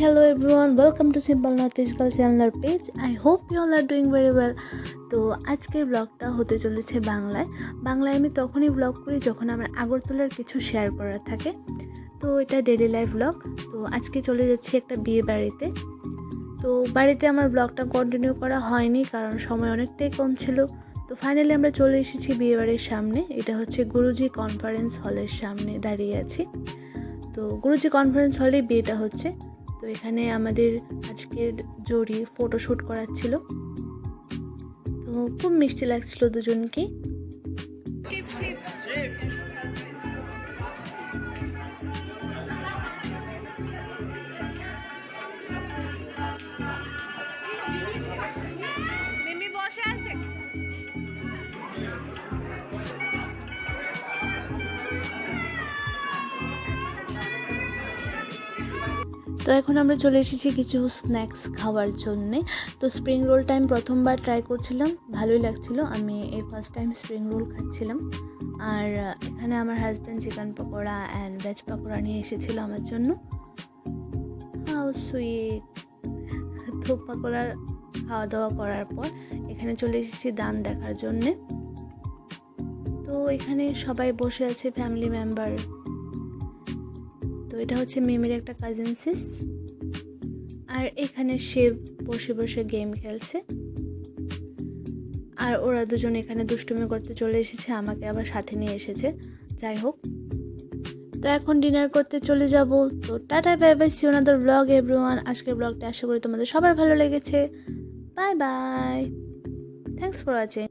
hello everyone, welcome to Simple Northeast Girl channel page. I hope you all are doing very well. তো আজকের ব্লগটা হতে চলেছে বাংলায়। বাংলায় আমি তখনই ব্লগ করি যখন আমার আগরতলার কিছু শেয়ার করার থাকে। তো এটা ডেলি লাইফ ব্লগ তো আজকে চলে যাচ্ছি একটা বিয়ে বাড়িতে। তো বাড়িতে আমার ব্লগটা কন্টিনিউ করা হয়নি কারণ সময় অনেকটাই কম ছিল। তো ফাইনালি আমরা চলে এসেছি বিয়ে বাড়ির সামনে। এটা হচ্ছে গুরুজি কনফারেন্স হলের সামনে দাঁড়িয়ে আছি। তো গুরুজি কনফারেন্স হলে বিয়েটা হচ্ছে। তো এখানে আমাদের আজকের জড়ি ফটোশ্যুট করার ছিল তো খুব মিষ্টি লাগছিল দুজনকে। তো এখন আমরা চলে এসেছি কিছু স্ন্যাক্স খাওয়ার জন্যে। তো স্প্রিং রোলটা আমি প্রথমবার ট্রাই করছিলাম, ভালোই লাগছিল। আমি এই ফার্স্ট টাইম স্প্রিং রোল খাচ্ছিলাম। আর এখানে আমার husband chicken pakora and veg pakora নিয়ে এসেছিল আমার জন্য। হাউ সুইট তো পকোড়ার খাওয়া দাওয়া করার পর এখানে চলে এসেছি দান দেখার জন্যে। তো এখানে সবাই বসে আছে ফ্যামিলি মেম্বার এটা হচ্ছে মিমির একটা কাজিন সিস আর এখানে সে বসে বসে গেম খেলছে। আর ওরা দুজন এখানে দুষ্টুমি করতে চলে এসেছে, আমাকে আবার সাথে নিয়ে এসেছে। যাই হোক। তো এখন ডিনার করতে চলে যাব। তো টাটা বাই বাই সি ওনাদের ব্লগ এভরিওয়ান আজকের ব্লগটা আশা করি তোমাদের সবার ভালো লেগেছে। Bye bye thanks for watching